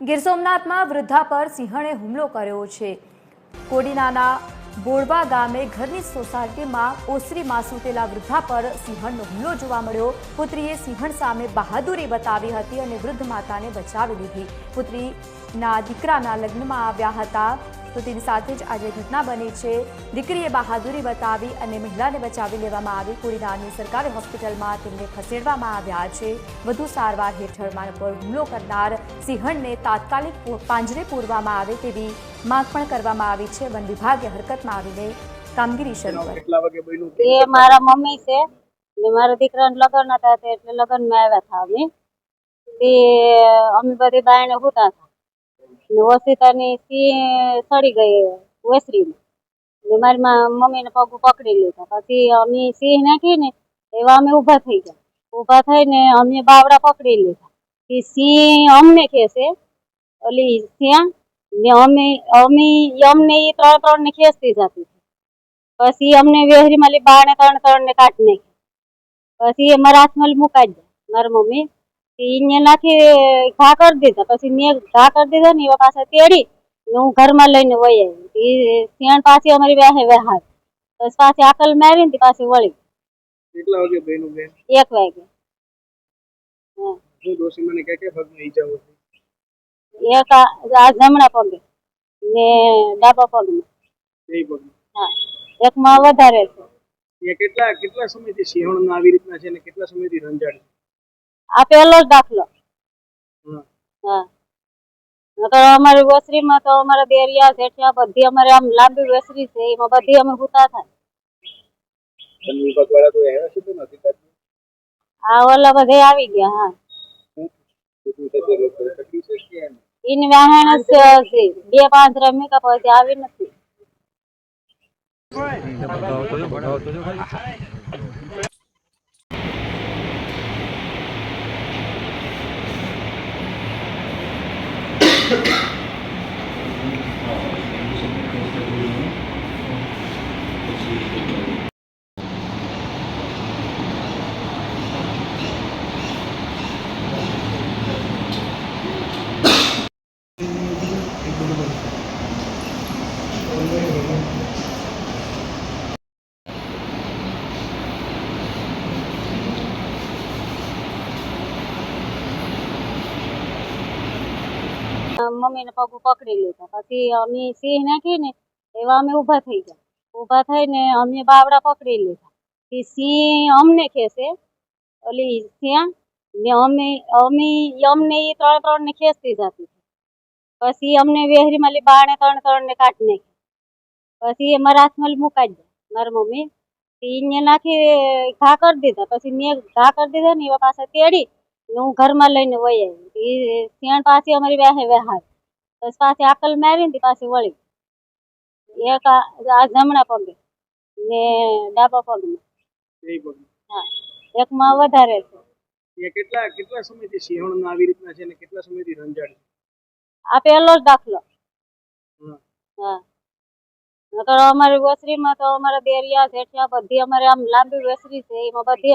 ગીર સોમનાથમાં વૃદ્ધા પર સિંહણે હુમલો કર્યો છે. કોડીનાના બોરવા ગામે ઘરની સોસાયટીમાં ઓસરીમાં સૂતેલા વૃદ્ધા પર સિંહણનો હુમલો જોવા મળ્યો. પુત્રીએ સિંહણ સામે બહાદુરી બતાવી હતી અને વૃદ્ધ માતાને બચાવી લીધી. પુત્રીના દીકરાના લગ્નમાં આવ્યા હતા. તો તેની સાથે જ આજે ઘટના બની છે. દીકરીએ બહાદુરી બતાવી અને મહિલાને બચાવી લેવામાં આવી. કુડીનારની સરકારી હોસ્પિટલમાં તેમને ખસેડવામાં આવ્યા છે. વધુ સારવાર હેઠળ માર્ગ પર હુમલો કરનાર સિંહણને તાત્કાલિક પાંજરે પૂરવામાં આવે તેવી માંગ પણ કરવામાં આવી છે. વન વિભાગે હરકતમાં આવીને કામગીરી શરૂ કરી. એ મારા મમ્મી છે. ને મારા દીકરાને લગ્ન હતા તે એટલે લગ્નમાં આવ્યા હતા અમે. તે અમે બધી બાયણે હોતા હતા. ને ઓશિતાની સિંહ સડી ગઈ વેસરીમાં. ને મારી મમ્મીને પગ પકડી લીધા. પછી અમે સિંહ નાખી ને એવા અમે ઊભા થઈ ગયા. ઊભા થઈને અમે બાવડા પકડી લીધા. કે સિંહ અમને ખેસે ઓલી ત્યાં ને અમે અમે, અમને એ ત્રણ ત્રણ ને ખેંચતી જતી. પછી અમને વેહરી માલી બાણે ત્રણ ત્રણ ને કાઢી નાખી. પછી એ મારા હાથમાં મુકાઈ દે મારી મમ્મી નાખી ઘા કરી દીધા. પછી મેં ઘા કરી દીધા ને એવા પાછા તેડી હું ઘરમાં લઈને વહી આવી. એ પાછી અમારી વેહે વહાર પછી પાછી આકલ મારી ને પાછી વળી. કેટલા વાગે બન્યું બેન? એક વાગે. હા. દોશી મને કે કે પગમાં ઈજાઓ હતી એક આ જમણા પગે ને ડાબા બે હા. એકમાં વધારે છે. એ કેટલા કેટલા સમયથી સિંહણ આવી રીતના છે ને કેટલા સમયથી રંજાડ? છે? આ પહેલો જ દાખલો. હા. તો અમારી વસરીમાં તો અમારા દેરિયા જેઠિયા બધી અમારે આમ લાંબી વસરી છે એમાં બધી અમે હુતા થાય આ ઓલા બધે આવી ગયા હા. એની વાહણ છે? બે પાંચ રમી કે પછી આવી નથી. મમ્મીને પગ પકડી લીધા. પછી અમે સિંહ નાખી ને એવા અમે ઊભા થઈ ગયા. ઊભા થઈને અમે બાવડા પકડી લીધા. સિંહ અમને ખેસે ઓલી ત્યાં ને અમે અમે અમને એ ત્રણ ત્રણ ને ખેંચતી જતી. પછી અમને વેહરી માલી બાણે ત્રણ ત્રણ ને કાઢી નાખી. પછી મારા હાથમાં મુકાઈ દે મારી મમ્મી. એને નાખી, ઘા કરી દીધા. પછી મેં ઘા કરી દીધા ને એવા પાછા તેડી હું ઘરમાં લઈને વહી આવી. એ શિયાળ પાછી અમારી વેહે વેહાર પછી પાછી આકલ મારી ને પાછી વળી. એક આ જમણા પગે ને ડાબા પગે. હા. એકમાં વધારે છે. કેટલા કેટલા સમયથી સિંહણ આવી રીતના છે ને કેટલા સમયથી રંજાડ? આ પહેલો જ દાખલો. હા. નકર અમારી વસરીમાં તો અમારા દેરિયા જેઠિયા બધી અમારે આમ લાંબી વસરી છે. એમાં બધી